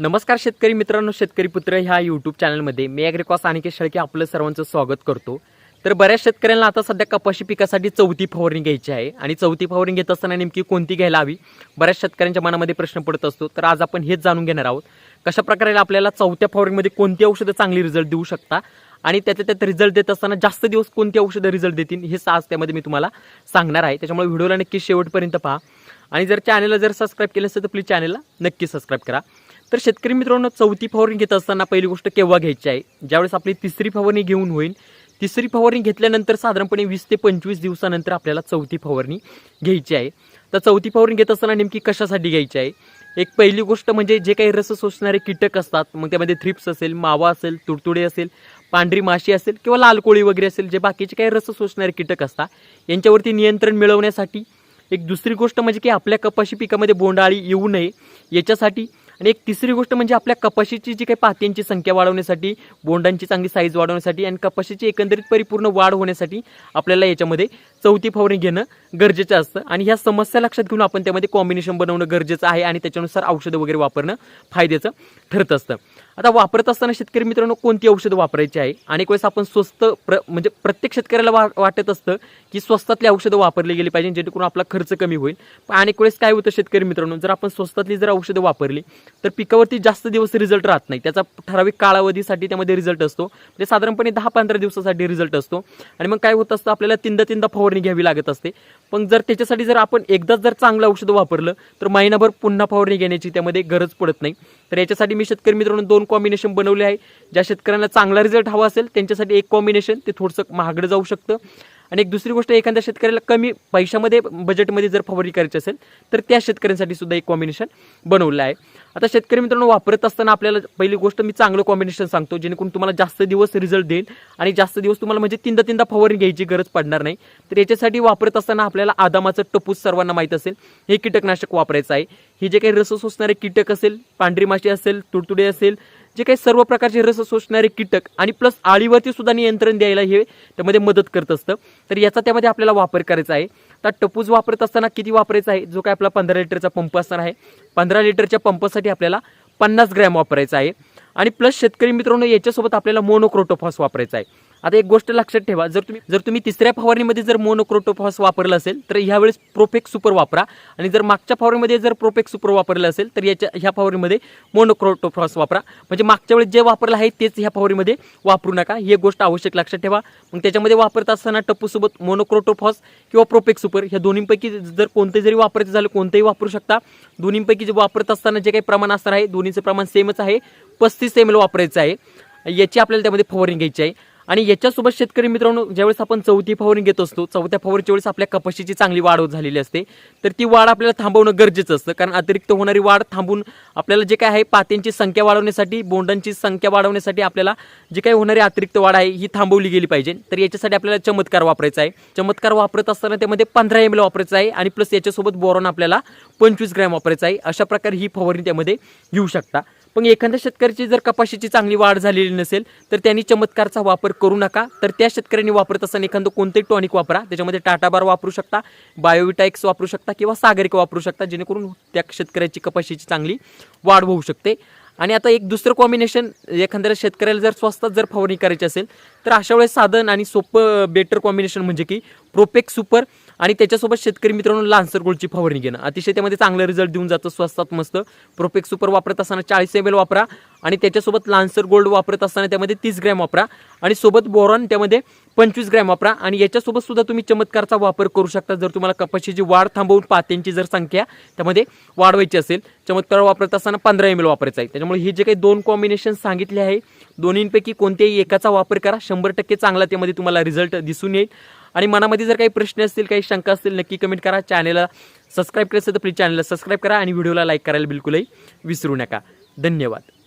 नमस्कार शेतकरी मित्रांनो शेतकरी पुत्र ह्या यूट्यूब चॅनलमध्ये मी ॲग्रिकॉस अनिकेत शेळके आपलं सर्वांचं स्वागत करतो. तर बऱ्याच शेतकऱ्यांना आता सध्या कपाशी पिकासाठी चौथी फवारणी घ्यायची आहे आणि चौथी फवारणी घेत असताना नेमकी कोणती घ्यायला हवी? बऱ्याच शेतकऱ्यांच्या मनामध्ये प्रश्न पडत असतो. तर आज आपण हेच जाणून घेणार आहोत. कशा प्रकारे आपल्याला चौथ्या फवारणीमध्ये कोणती औषधं चांगली रिझल्ट देऊ शकता आणि त्याच्या त्यात रिझल्ट देत असताना जास्त दिवस कोणती औषधं रिझल्ट देतील हे आज त्यामध्ये मी तुम्हाला सांगणार आहे. त्याच्यामुळे व्हिडिओला नक्की शेवटपर्यंत पहा. आणि जर चॅनलला जर सबस्क्राईब केलं असेल तर प्लीज चॅनलला नक्की सबस्क्राईब करा. तर शेतकरी मित्रांनो चौथी फवारणी घेत असताना पहिली गोष्ट केव्हा घ्यायची आहे? ज्यावेळेस आपली तिसरी फवारणी घेऊन होईल तिसरी फवारणी घेतल्यानंतर साधारणपणे वीस ते पंचवीस दिवसानंतर आपल्याला चौथी फवारणी घ्यायची आहे. तर चौथी फवारणी घेत असताना नेमकी कशासाठी घ्यायची आहे? एक पहिली गोष्ट म्हणजे जे काही रस सोसणारे कीटक असतात मग त्यामध्ये थ्रिप्स असेल मावा असेल तुडतुडे असेल पांढरी माशी असेल किंवा लाल कोळी वगैरे असेल जे बाकीचे काही रस सोसणारे कीटक असतात यांच्यावरती नियंत्रण मिळवण्यासाठी एक दुसरी गोष्ट म्हणजे की आपल्या कपाशी पिकामध्ये बोंडाळी येऊ नये याच्यासाठी आणि एक तिसरी गोष्ट म्हणजे आपल्या कपाशीची जी काही पात्यांची संख्या वाढवण्यासाठी बोंडांची चांगली साईज वाढवण्यासाठी आणि कपाशीची एकंदरीत परिपूर्ण वाढ होण्यासाठी आपल्याला याच्यामध्ये चौथी फवारणी घेणं गरजेचं असतं. आणि ह्या समस्या लक्षात घेऊन आपण त्यामध्ये कॉम्बिनेशन बनवणं गरजेचं आहे आणि त्याच्यानुसार औषधं वगैरे वापरणं फायद्याचं ठरत असतं. आता वापरत असताना शेतकरी मित्रांनो कोणती औषधं वापरायची आहे? अनेक वेळेस आपण स्वस्त प्र म्हणजे प्रत्येक शेतकऱ्याला वा वाटत असतं की स्वस्तातली औषधं वापरली गेली पाहिजे जेणेकरून आपला खर्च कमी होईल. पण अनेक वेळेस काय होतं शेतकरी मित्रांनो जर आपण स्वस्तातली जर औषधं वापरली तर पिकावरती जास्त दिवस रिझल्ट राहत नाही. त्याचा ठराविक कालावधीसाठी त्यामध्ये रिझल्ट असतो. म्हणजे साधारणपणे दहा पंधरा दिवसासाठी रिझल्ट असतो. आणि मग काय होत असतं आपल्याला तीनदा तीनदा फवारणी घ्यावी लागत असते. पण जर त्याच्यासाठी जर आपण एकदाच जर चांगलं औषध वापरलं तर महिनाभर पुन्हा फवारणी घेण्याची त्यामध्ये गरज पडत नाही. तर याच्यासाठी मी शेतकरी मित्रांनो दोन कॉम्बिनेशन बनवले आहे. ज्या शेतकऱ्यांना चांगला रिझल्ट हवा असेल त्यांच्यासाठी एक कॉम्बिनेशन ते थोडंसं महागडं जाऊ शकतं. आणि एक दुसरी गोष्ट एखाद्या शेतकऱ्याला कमी पैशामध्ये बजेटमध्ये जर फवारणी करायची असेल तर त्या शेतकऱ्यांसाठी सुद्धा एक कॉम्बिनेशन बनवलं आहे. आता शेतकरी मित्रांनो वापरत असताना आपल्याला पहिली गोष्ट मी चांगलं कॉम्बिनेशन सांगतो जेणेकरून तुम्हाला जास्त दिवस रिझल्ट देईल आणि जास्त दिवस तुम्हाला म्हणजे तीनदा तीनदा फवारणी घ्यायची गरज पडणार नाही. तर याच्यासाठी वापरत असताना आपल्याला आदामाचं टपूस सर्वांना माहीत असेल हे कीटकनाशक वापरायचं आहे. हे जे काही रस सोसणारे कीटक असेल पांढरी माशी असेल तुडतुडे असेल जे काही सर्व प्रकारचे रस शोषणारे कीटक आणि प्लस आळीवरती सुद्धा नियंत्रण द्यायला हे त्यामध्ये मदत करत असतं. तर याचा त्यामध्ये आपल्याला वापर करायचा आहे. तर टपूज वापरत असताना किती वापरायचा आहे? जो काय आपला पंधरा लिटरचा पंप असणार आहे. पंधरा लिटरच्या पंपासाठी आपल्याला पन्नास ग्रॅम वापरायचा आहे. आणि प्लस शेतकरी मित्रांनो याच्यासोबत आपल्याला मोनोक्रोटोफॉस वापरायचा आहे. आता एक गोष्ट लक्षात ठेवा जर तुम्ही जर तुम्ही तिसऱ्या फवारणीमध्ये जर मोनोक्रोटोफॉस वापरलं असेल तर ह्यावेळेस प्रोफेक्स सुपर वापरा. आणि जर मागच्या फवारणीमध्ये जर प्रोफेक्स सुपर वापरलं असेल तर याच्या ह्या फवारणीमध्ये मोनोक्रोटोफॉस वापरा. म्हणजे मागच्या वेळेस जे वापरलं आहे तेच ह्या फवारणीमध्ये वापरू नका. ही गोष्ट आवश्यक लक्षात ठेवा. मग त्याच्यामध्ये वापरत असताना टप्पूसोबत मोनोक्रोटोफॉस किंवा प्रोफेक्स सुपर ह्या दोन्हीपैकी जर कोणते जरी वापरायचं झालं कोणतेही वापरू शकता. दोन्हीपैकी जे वापरत असताना जे काही प्रमाण असणार आहे दोन्हीचं प्रमाण सेमच आहे. पस्तीस एम एल वापरायचं आहे. याची आपल्याला त्यामध्ये फवारणी घ्यायची आहे. आणि याच्यासोबत शेतकरी मित्रांनो ज्यावेळेस आपण चौथी फवारणी घेत असतो चौथ्या फवारणीच्या वेळेस आपल्या कपाशीची चांगली वाढ होत झालेली असते. तर ती वाढ आपल्याला थांबवणं गरजेचं असतं कारण अतिरिक्त होणारी वाढ थांबून आपल्याला जे काय आहे पात्यांची संख्या वाढवण्यासाठी बोंडांची संख्या वाढवण्यासाठी आपल्याला जी काही होणारी अतिरिक्त वाढ आहे ही थांबवली गेली पाहिजे. तर याच्यासाठी आपल्याला चमत्कार वापरायचा आहे. चमत्कार वापरत असताना त्यामध्ये पंधरा एम एल वापरायचा आहे आणि प्लस याच्यासोबत बोरॉन आपल्याला पंचवीस ग्रॅम वापरायचा आहे. अशा प्रकारे ही फवारणी त्यामध्ये घेऊ शकता. पण एखाद्या शेतकऱ्याची जर कपाशीची चांगली वाढ झालेली नसेल तर त्यांनी चमत्कारचा वापर करू नका. तर त्या शेतकऱ्यांनी वापरत असताना एखादं कोणतंही टॉनिक वापरा. त्याच्यामध्ये टाटा बार वापरू शकता बायोविटाएक्स वापरू शकता किंवा सागरिक वापरू शकता जेणेकरून त्या शेतकऱ्याची कपाशीची चांगली वाढ होऊ शकते. आणि आता एक दुसरं कॉम्बिनेशन एखाद्या शेतकऱ्याला जर स्वस्तात जर फवारणी करायची असेल तर अशा वेळेस साधन आणि सोपं बेटर कॉम्बिनेशन म्हणजे की प्रोपेक सुपर आणि त्याच्यासोबत शेतकरी मित्रांनो लान्सर गोल्डची फवारणी घेणं. अतिशय त्यामध्ये चांगलं रिझल्ट देऊन जातं स्वस्तात मस्त. प्रोपेक सुपर वापरत असताना चाळीस एम एल वापरा. आणि त्याच्यासोबत लान्सर गोल्ड वापरत असताना त्यामध्ये तीस ग्रॅम वापरा. आणि सोबत बोरॉन त्यामध्ये पंचवीस ग्रॅम वापरा. आणि याच्यासोबत सुद्धा तुम्ही चमत्कारचा वापर करू शकता. जर तुम्हाला कपाशीची वाढ थांबवून पात्यांची जर संख्या त्यामध्ये वाढवायची असेल चमत्कार वापरत असताना पंधरा एम एल वापरायचा आहे. त्याच्यामुळे हे जे काही दोन कॉम्बिनेशन सांगितले आहे दोन्हींपैकी कोणत्याही एकाचा वापर करा. शंभर टक्के चांगला त्यामध्ये तुम्हाला रिझल्ट दिसून येईल. आणि मनामध्ये जर काही प्रश्न असतील काही शंका असतील नक्की कमेंट करा. चॅनलला सबस्क्राईब करायचं तर प्लीज चॅनलला सबस्क्राईब करा आणि व्हिडिओला लाईक करायला बिलकुलही विसरू नका. धन्यवाद.